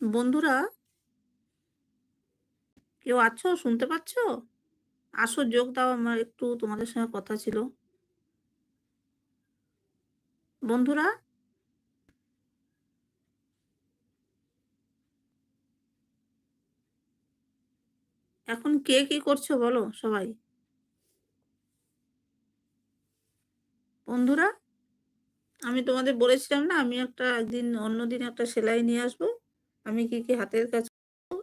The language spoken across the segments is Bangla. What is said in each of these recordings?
বন্ধুরা, কেউ আছো? শুনতে পাচ্ছ? আসো, যোগ দাও, আমার একটু তোমাদের সঙ্গে কথা ছিল। বন্ধুরা, এখন কে কি করছ বলো সবাই? বন্ধুরা, আমি তোমাদের বলেছিলাম না, আমি একটা একদিন অন্যদিন একটা সেলাই নিয়ে আসব। আমি কি কি হাতের কাজ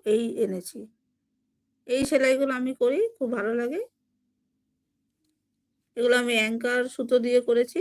এই এনেছি। এই সেলাইগুলো আমি করি, খুব ভালো লাগে। এগুলো আমি অ্যাঙ্কার সুতো দিয়ে করেছি।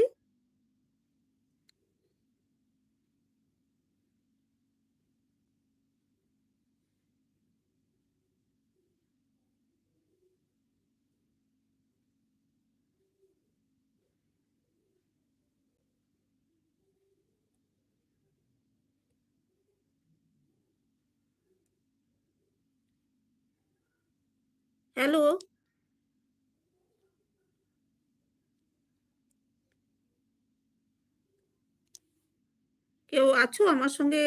হ্যালো কেউ আছো? আমার সঙ্গে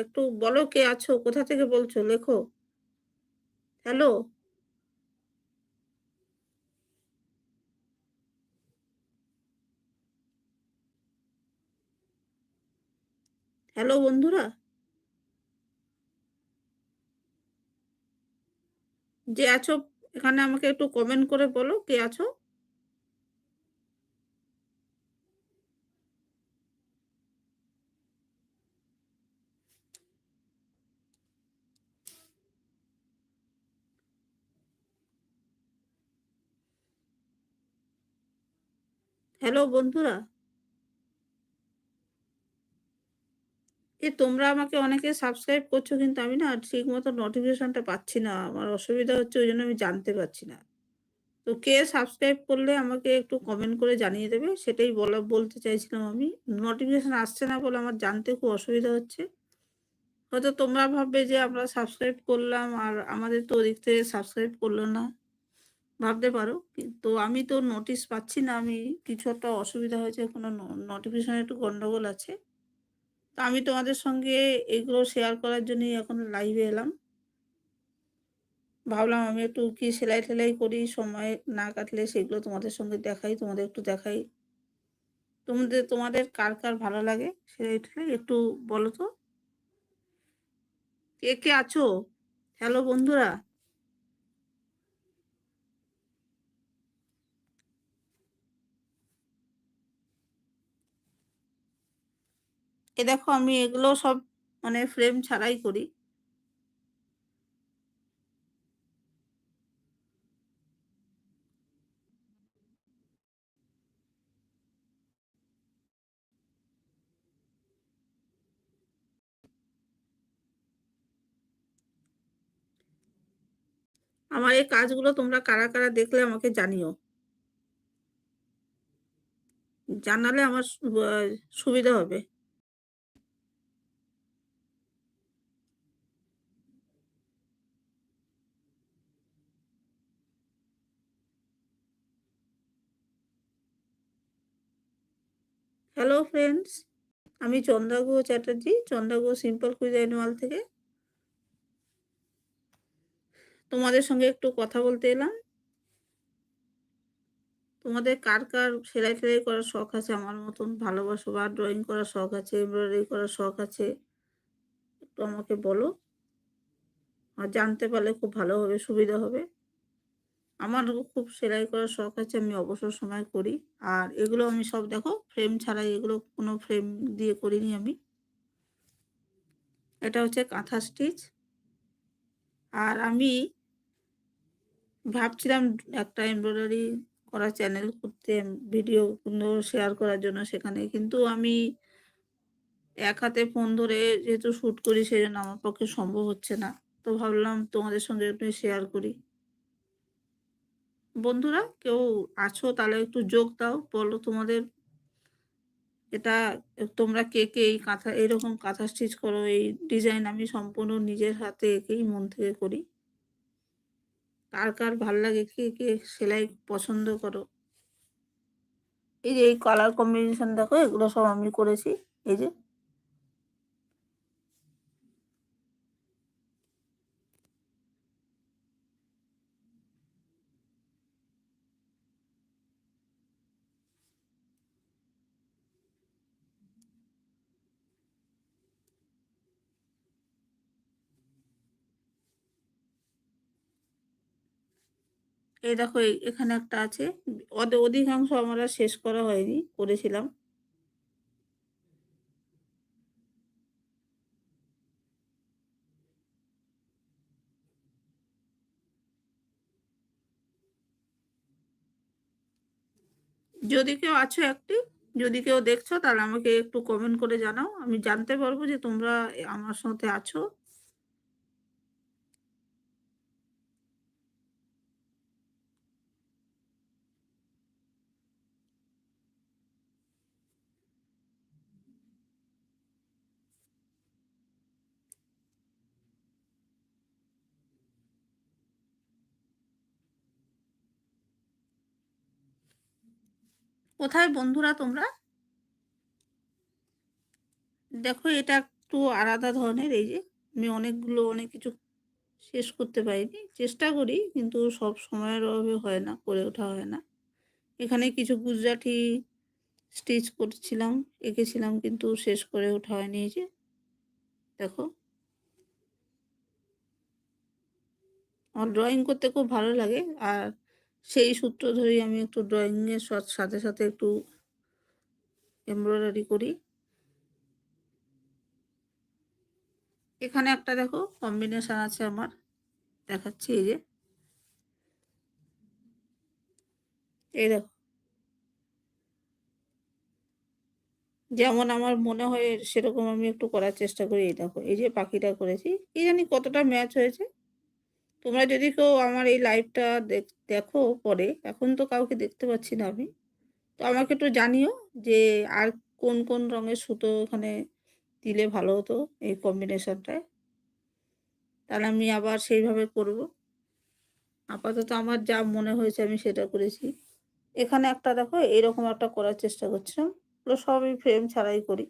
একটু বলো কে আছো? কোথা থেকে বলছো? লেখো। হ্যালো হ্যালো বন্ধুরা? যে আছো এখানে আমাকে একটু কমেন্ট করে বলো কে আছো? হ্যালো বন্ধুরা। এ তোমরা আমাকে অনেকে সাবস্ক্রাইব করছ কিন্তু আমি না ঠিক মতো নোটিফিকেশনটা পাচ্ছি না। আমার অসুবিধা হচ্ছে ওই জন্য আমি জানতে পারছি না। তো কে সাবস্ক্রাইব করলে আমাকে একটু কমেন্ট করে জানিয়ে দেবে? সেটাই বলা, বলতে চাইছিলাম আমি। নোটিফিকেশন আসছে না বলে আমার জানতে খুব অসুবিধা হচ্ছে। হয়তো তোমরা ভাববে যে আমরা সাবস্ক্রাইব করলাম আর আমাদের তো ওদিক থেকে সাবস্ক্রাইব করল না। ভাবতে পারো। কিন্তু আমি তো নোটিশ পাচ্ছি না। আমি কিছু একটা অসুবিধা হয়েছে কোনো নোটিফিকেশন একটু গন্ডগোল আছে। তো আমি তোমাদের সঙ্গে এগুলো শেয়ার করার জন্যই এখন লাইভে এলাম। ভাবলাম আমি একটু কি সেলাই টেলাই করি, সময় না কাটলে সেগুলো তোমাদের সঙ্গে দেখাই, তোমাদের একটু দেখাই। তোমাদের তোমাদের কার কার ভালো লাগে সেলাই টেলাই একটু বলো তো। কে কে আছো? হ্যালো বন্ধুরা। এ দেখো আমি এগুলো সব মানে ফ্রেম ছাড়াই করি। আমার এই কাজগুলো তোমরা কারা কারা দেখলে আমাকে জানিও। জানালে আমার সুবিধা হবে। হ্যালো ফ্রেন্ডস আমি Chandraguha Chatterjee Chandraguha simple quiz annual থেকে। তোমাদের সঙ্গে একটু কথা বলতে এলাম। তোমাদের কার কার সেলাই টেলাই করার শখ আছে? আমার মতন ভালোবাসো বা ড্রয়িং করার শখ আছে এমব্রয়ডারি করার শখ আছে, একটু আমাকে বলো। আর জানতে পারলে খুব ভালো হবে সুবিধা হবে। আমার খুব সেলাই করার শখ আছে, আমি অবসর সময় করি। আর এগুলো আমি সব দেখো ফ্রেম ছাড়াই এগুলো কোনো ফ্রেম দিয়ে করিনি আমি। এটা হচ্ছে কাঁথা স্টিচ আর আমি ভাবছিলাম একটা এমব্রয়ডারি করা চ্যানেল করতে ভিডিও শেয়ার করার জন্য সেখানে। কিন্তু আমি এক হাতে ফোন ধরে যেহেতু শ্যুট করি সেই জন্য আমার পক্ষে সম্ভব হচ্ছে না। তো ভাবলাম তোমাদের সঙ্গে একটু শেয়ার করি। বন্ধুরা, কেউ আছো তাহলে একটু যোগ দাও, বলো তোমাদের। এটা তোমরা কে কে এই কাঁথা এইরকম কাঁথা স্টিচ করো, এই ডিজাইন আমি সম্পূর্ণ নিজের হাতে একেই মন থেকে করি। কার কার ভালো লাগে, কে কে সেলাই পছন্দ করো। এই যে এই কালার কম্বিনেশন দেখো, এগুলো সব আমি করেছি। এই যে এই দেখো এখানে একটা আছে। অধ অধিকাংশ আমার শেষ করা হয়নি, করেছিলাম। যদি কেউ আছো একটি যদি কেউ দেখছ তাহলে আমাকে একটু কমেন্ট করে জানাও। আমি জানতে পারব যে তোমরা আমার সাথে আছো। কোথায় বন্ধুরা তোমরা? দেখো এটা একটু আলাদা ধরনের এই যে আমি অনেকগুলো অনেক কিছু শেষ করতে পারিনি। চেষ্টা করি কিন্তু সব সময়ের অভাবে হয় না, করে ওঠা হয় না। এখানে কিছু গুজরাটি স্টিচ করছিলাম, এঁকেছিলাম কিন্তু শেষ করে ওঠা হয়নি এই যে। দেখো। আমার ড্রয়িং করতে খুব ভালো লাগে। আর সেই সূত্র ধরেই আমি একটু ড্রইং এর সাথে, সাথে একটু এমব্রয়ডারি করি। এখানে একটা দেখো কম্বিনেশন আছে আমার। দেখাচ্ছি এই যে। এই দেখো। যেমন আমার মনে হয় সেরকম আমি একটু করার চেষ্টা করি। এই দেখো, এই যে পাখিটা করেছি। কি জানি কতটা ম্যাচ হয়েছে? তোমরা যদি কেউ আমার এই লাইভটা দেখ পরে, এখন তো কাউকে দেখতে পাচ্ছি না আমি। তো আমাকে একটু জানিও যে আর কোন, কোন রঙের সুতো এখানে দিলে ভালো হতো এই কম্বিনেশনটায়। তাহলে আমি আবার সেইভাবে করব। আপাতত আমার যা মনে হয়েছে আমি সেটা করেছি। এখানে একটা দেখো এরকম একটা করার চেষ্টা করছিলাম। এগুলো সবই ফ্রেম ছাড়াই করি।